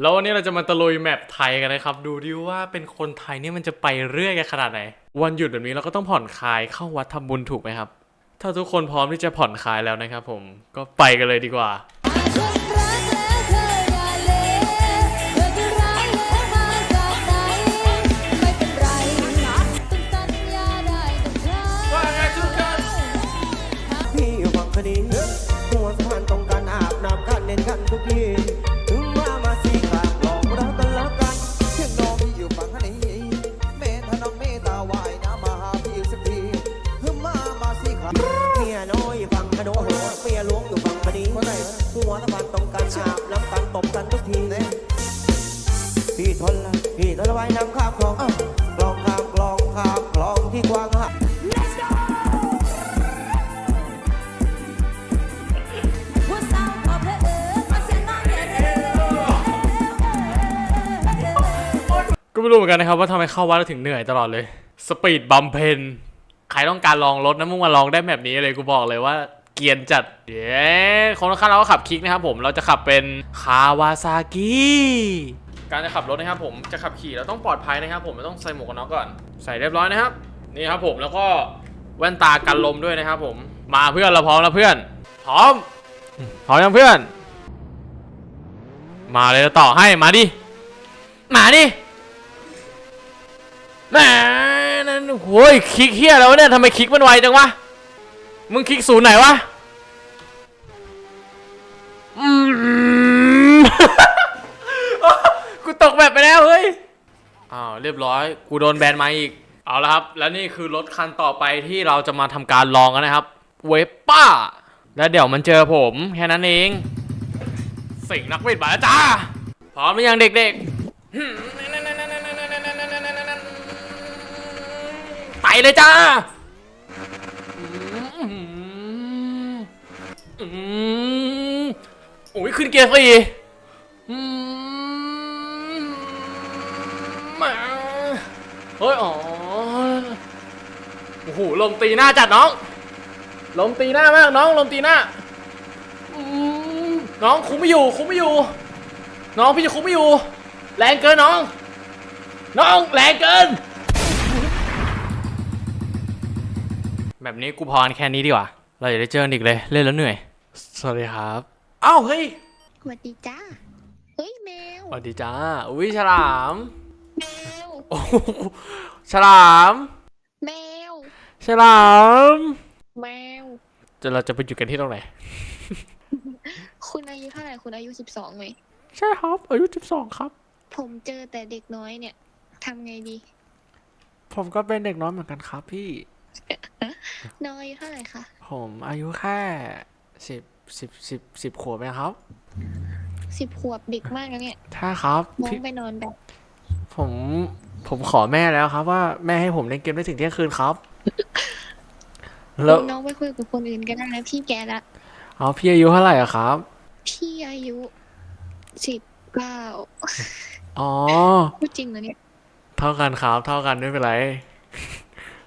แล้ววันนี้เราจะมาตะลุยแมปไทยกันนะครับ ดูดิว่าเป็นคนไทยนี่มันจะไปเรื่อยกันขนาดไหน วันหยุดแบบนี้เราก็ต้องผ่อนคลายเข้าวัดทำบุญถูกไหมครับ ถ้าทุกคนพร้อมที่จะผ่อนคลายแล้วนะครับ ผมก็ไปกันเลยดีกว่าฉันรักแล้วเธออย่าเลเธอจะร้ายแล้วมาจากไหนไม่เป็นไรต้องสัญญาได้กับเธอพี่อยู่ฝั่งคดีหัวสะพานตรงกันอาบน้ำกันเน้นกันทุกที พี่ทนละไว้น้ำข้ามคลองคลองข้ามคลองข้ามคลองที่กว้างหักผู้สาวขอเพลเออมาเสียงน้องอย่าเร็วก็ไม่รู้เหมือนกันนะครับว่าทำไมเข้าวัดแล้วถึงเหนื่อยตลอดเลย สปีดบัมเพนใครต้องการลองรถนะมึงมาลองได้แบบนี้เลยกูบอกเลยว่าเกรียนจัด เย้คนข้างเราก็ขับคิกนะครับผม เราจะขับเป็นคาวาซากิ การจะขับรถนะครับผมจะขับขี่เราต้องปลอดภัยนะครับ ผมเราต้องใส่หมวกกันน็อกก่อน ใส่เรียบร้อยนะครับ นี่ครับผมแล้วก็แว่นตากันลมด้วยนะครับ ผมมาเพื่อนเราพร้อมแล้วเพื่อน พร้อมพร้อมยังเพื่อน มาเลยต่อให้มาดิมาดิแหมนั่นโอ้ยคลิกเฮียแล้วเนี่ยทำไมคลิกมันไวจังวะมึงคลิกศูนย์ไหนวะ ตกแบบไปแล้วเฮ้ยอ้าวเรียบร้อย กูโดนแบนมาอีก เอาละครับ แล้วนี่คือรถคันต่อไปที่เราจะมาทำการลองกันนะครับ เวปป้า แล้วเดี๋ยวมันเจอผมแค่นั้นเอง สิ่งนักเวทมาแล้วจ้า พร้อมหรือยังเด็กๆ ไปเลยจ้า อืมโอ้ยขึ้นเกียร์สี่อืมมา เฮ้ย อ๋อ โอ้โห ลมตีหน้าจัดน้อง ลมตีหน้ามากน้อง ลมตีหน้าอืมน้องคุมไม่อยู่ คุมไม่อยู่ น้องพี่จะคุมไม่อยู่ แรงเกินน้อง น้องแรงเกิน แบบนี้กูพอกันแค่นี้ดีกว่า เราอย่าได้เจอกันอีกเลย เล่นแล้วเหนื่อย สวัสดีครับ อ้าวเฮ้ย สวัสดีจ้า เฮ้ยแมว สวัสดีจ้า อุ้ยฉลามแมว โอ้โหฉลาม แมว ฉลาม แมว จะเราจะไปอยู่กันที่ตรงไหน คุณอายุเท่าไหร่คุณอายุสิบสองไหม ใช่ครับ อายุ12ครับ ผมเจอแต่เด็กน้อยเนี่ยทำไงดีผมก็เป็นเด็กน้อยเหมือนกันครับพี่ น้องอายุเท่าไหร่คะ ผมอายุแค่สิบสิบสิบสิบขวบเองครับ สิบขวบเด็กมากนะเนี่ยใช่ครับน้องพี่ ไปนอนแบบ ผม ผมขอแม่แล้วครับ ว่าแม่ให้ผมเล่นเกมได้ถึงเที่ยงคืนครับ แล้วน้องไปคุยกับคนอื่นก็ได้นะพี่แกละเอาพี่อายุเท่าไหร่อะครับ พี่อายุสิบเก้าอ๋อพูดจริงเหรอเนี่ยเท่ากันครับ เท่ากันไม่เป็นไร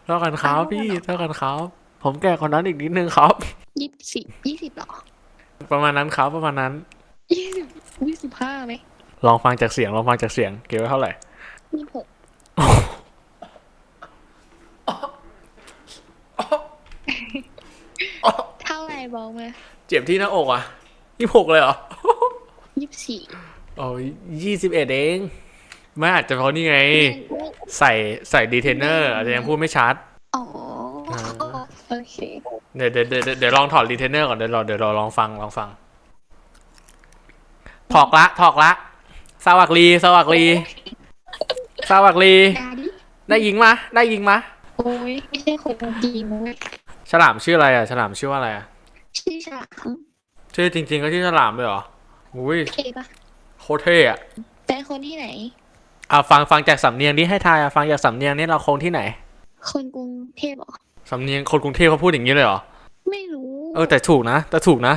เท่ากันครับเอาพี่เหรอเท่ากันครับ ผมแก่คนนั้นอีกนิดนึงครับยี่สิบยี่สิบหรอ ประมาณนั้นครับประมาณนั้นยี่สิบยี่สิบห้าไหมลองฟังจากเสียงลองฟังจากเสียง เก็บไว้เท่าไหร่ยี่สิบหกเท่า ไหร่บอกมาเจ็บที่หน้าอกอะยี่หกเลยเหรอยี่สิบสี่โอ้ยี่สิบเอ็ดเองไม่อาจจะเพราะนี่ไง ใส่ใส่ดีเทนเนอร์อาจจะยังพูดไม่ชัด อ๋อ โอเค เดี๋ยวเดี๋ยวเดี๋ยวเดี๋ยวลองถอดดีเทนเนอร์ก่อนเดี๋ยวเราเดี๋ยวเราลองฟังลองฟัง ถอกละ ถอกละ สวักลี สวักลี สวักลีดาดิได้ยิงมะ ได้ยิงมะโอ้ยไม่ใช่คนจีนนะเว้ยฉลามชื่ออะไรอะ ฉลามชื่อว่าอะไรอะ ชื่อฉลามชื่อจริง ๆ ก็ชื่อฉลามเลยเหรออุ้ยเท่ปะโคตรเท่อะเป็นคนที่ไหน อะฟังฟังจากสำเนียงที่ให้ทายอะฟังจากสำเนียงนี่เราคงที่ไหนคนกรุงเทพเหรอสำเนียงคนกรุงเทพเขาพูดอย่างนี้เลยเหรอไม่รู้เออแต่ถูกนะ แต่ถูกนะ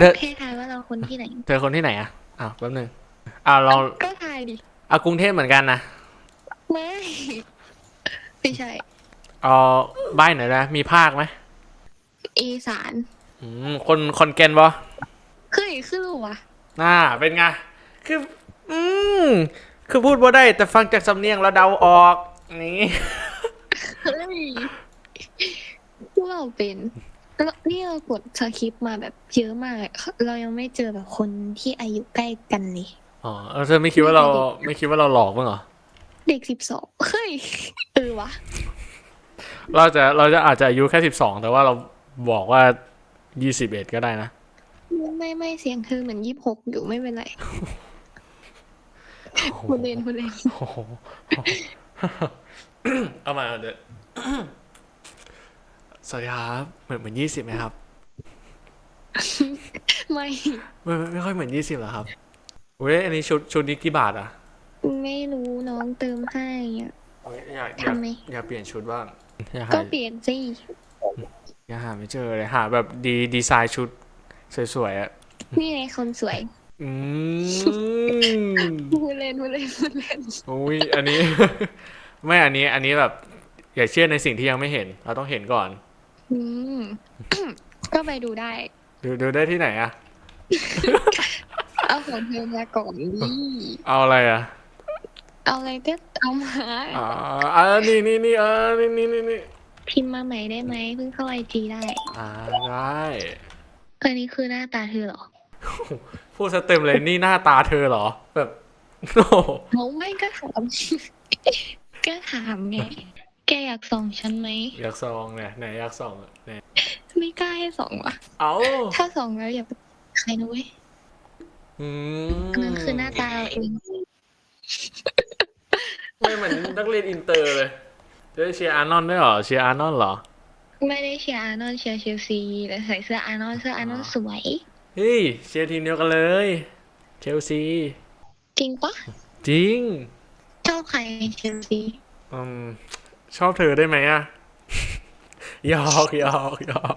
เธอเท่ทายว่าเราคนที่ไหนเธอคนที่ไหนอะอ้าวแป๊บนึงอ่าเราก็ทายดิอะกรุงเทพเหมือนกันนะไม่ไม่ใช่เอาใบหน่อยนะมีภาคไหมอีสาน อืมคนคอนแกนปะเฮ้ยขึ้นหรอวะน่าเป็นไง คือ อืมมคือพูดว่าได้ แต่ฟังจากสำเนียงแล้วเดาออก นี่เฮ้ยพวกเราเป็นแล้วนี่เรากดสคริปต์มาแบบเยอะมากอะเรายังไม่เจอแบบคนที่อายุใกล้กันเลยอ๋อแล้วเธอไม่คิดว่าเราไม่คิดว่าเราหลอกบ้างเหรอ เด็กสิบสองเฮ้ยเออวะ เราจะเราจะอาจจะอายุแค่สิบสองแต่ว่าเราบอกว่า ยี่สิบเอ็ดก็ได้นะ ไม่ไม่เสียงเธอเหมือนยี่สิบหกอยู่ไม่เป็นไรพูดเล่นพูดเล่นโอ้โหเอามาเดี๋ยวสวัสดีครับเหมือนเหมือนยี่สิบไหมครับไม่ไม่ไม่ไม่ค่อยเหมือนยี่สิบหรอครับเว้ยอันนี้ชุดชุดนี้กี่บาทอะ ไม่รู้น้องเติมให้อะเว้ยอยากอยากทำไมอยากเปลี่ยนชุดบ้างอยากก็หาเปลี่ยนสิอ ยากหาไม่เจอเลยหาแบบดีดีไซน์ชุดสวยๆอะนี่ไงคนสวย อืมพูดเล่นพูดเล่นพูดเล่นอุ้ยอันนี้ ไม่อันนี้อันนี้แบบ อย่าเชื่อในสิ่งที่ยังไม่เห็น เราต้องเห็นก่อน อืมก็ไปดูได้ ดูดูได้ที่ไหนอะเอาของเธอมาก่อนดิเอาอะไรอะเอาอะไรก็เอามาอ๋ออ่านี่นี่นี่เออนี่นี่นี่นี่ พิมพ์มาใหม่ได้ไหมเพิ่งเข้าไอจีได้ อ่าได้อันนี้คือหน้าตาเธอเหรอพูดสเต็มเลยนี่หน้าตาเธอเหรอ แบบโอ้โหเขาไม่ก็ถาม ก็ถามไง แกอยากส่องฉันไหม อยากซองเนี่ยไหนอยากซองอะไหนไม่กล้าให้ส่องว่ะ เอาถ้าส่องแล้วอย่าไปใครนะเว้ยอืมอันนั้นคือหน้าตาเราเอง ไม่เหมือนนักเรียนอินเตอร์เลย จะได้เชียร์อาร์นอนด์ด้วยเหรอเชียร์อาร์นอนด์เหรอ ไม่ได้เชียร์อาร์นอลด์เชียร์เชลซีแต่ใส่เสื้ออาร์นอลด์เสื้ออาร์นอลด์สวย เฮ้ยเชียร์ทีมเดียวกันเลยเชลซีจริงปะจริงชอบใครในเชลซีอืมชอบเธอได้ไหมอะ หยอกหยอกหยอก